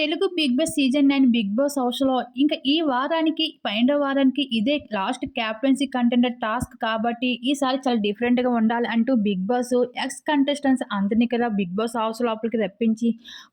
Telugu Bigg Boss season nine Bigg Boss హౌస్‌లో ఇంకా ఈ వారానికి, పైన వారానికి ఇదే లాస్ట్ క్యాప్టెన్సీ కంటెండర్ టాస్క్ కాబట్టి ఈసారి చాలా డిఫరెంట్‌గా ఉండాలి అంటూ బిగ్ బాస్ ఎక్స్ కంటెస్టెంట్స్ అందరిని కదా బిగ్ బాస్ హౌస్ లోపలికి రప్పించి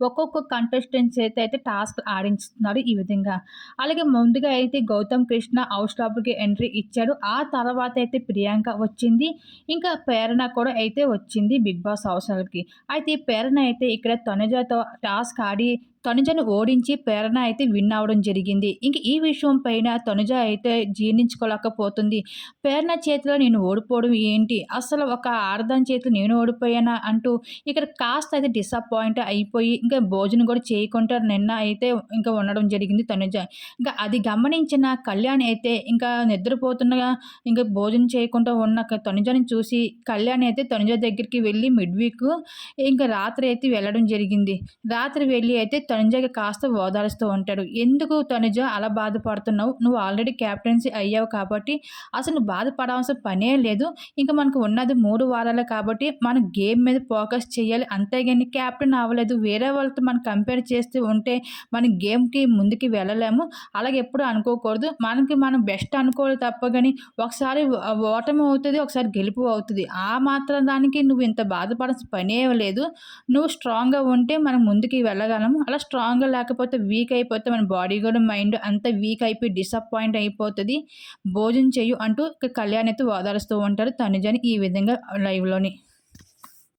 ఒక్కొక్క కంటెస్టెంట్స్ అయితే అయితే టాస్క్ ఆడించుతున్నారు ఈ విధంగా. అలాగే ముందుగా అయితే గౌతమ్ కృష్ణ హౌస్ లోపలికి ఎంట్రీ ఇచ్చాడు. ఆ తర్వాత అయితే ప్రియాంక వచ్చింది. ఇంకా ప్రేరణ కూడా అయితే వచ్చింది బిగ్ బాస్ హౌస్‌లోకి. అయితే ప్రేరణ అయితే ఇక్కడ తనుజతో టాస్క్ ఆడి తనుజను ఓడించి ప్రేరణ అయితే విన్ అవ్వడం జరిగింది. ఇంక ఈ విషయం పైన తనుజ అయితే జీర్ణించుకోలేకపోతుంది. ప్రేరణ చేతిలో నేను ఓడిపోవడం ఏంటి? అసలు ఒక ఆడదాని చేతిలో నేను ఓడిపోయానా? అంటూ ఇక్కడ కాస్త అయితే డిసప్పాయింట్ అయిపోయి ఇంకా భోజనం కూడా చేయకుండా నిన్న అయితే ఇంకా ఉండడం జరిగింది తనుజ. ఇంకా అది గమనించిన కళ్యాణ్ అయితే ఇంకా నిద్రపోతున్నగా ఇంకా భోజనం చేయకుండా ఉన్న తనుజని చూసి కళ్యాణ్ అయితే తనుజ దగ్గరికి వెళ్ళి మిడ్ వీక్ ఇంకా రాత్రి అయితే వెళ్ళడం జరిగింది. రాత్రి వెళ్ళి అయితే తనుజకి కాస్త ఓదారుస్తూ ఉంటాడు. ఎందుకు తనుజ అలా బాధపడుతున్నావు? నువ్వు ఆల్రెడీ క్యాప్టెన్సీ అయ్యావు కాబట్టి అసలు నువ్వు బాధపడాల్సిన పనే లేదు. ఇంకా మనకు ఉన్నది మూడు వారాలే కాబట్టి మనం గేమ్ మీద ఫోకస్ చేయాలి. అంతేగాని క్యాప్టెన్ అవ్వలేదు. వేరే వాళ్ళతో మనం కంపేర్ చేస్తూ ఉంటే మనం గేమ్‌కి ముందుకి వెళ్ళలేము. అలాగే ఎప్పుడు అనుకోకూడదు. మనకి మనం బెస్ట్ అనుకోవాలి తప్ప కానీ ఒకసారి ఓటమి అవుతుంది ఒకసారి గెలుపు అవుతుంది ఆ మాత్రం దానికి నువ్వు ఇంత బాధపడాల్సిన పనే లేదు. నువ్వు స్ట్రాంగ్‌గా ఉంటే మనం ముందుకి వెళ్ళగలము. అలా స్ట్రాంగ్‌గా లేకపోతే వీక్ అయిపోతే మన బాడీ కూడా మైండ్ అంతా వీక్ అయిపోయి డిసప్పాయింట్ అయిపోతుంది భోజనం చేయు అంటూ కళ్యాణ్ అయితే ఓదారుస్తూ ఉంటారు తనుజని ఈ విధంగా లైవ్‌లోని.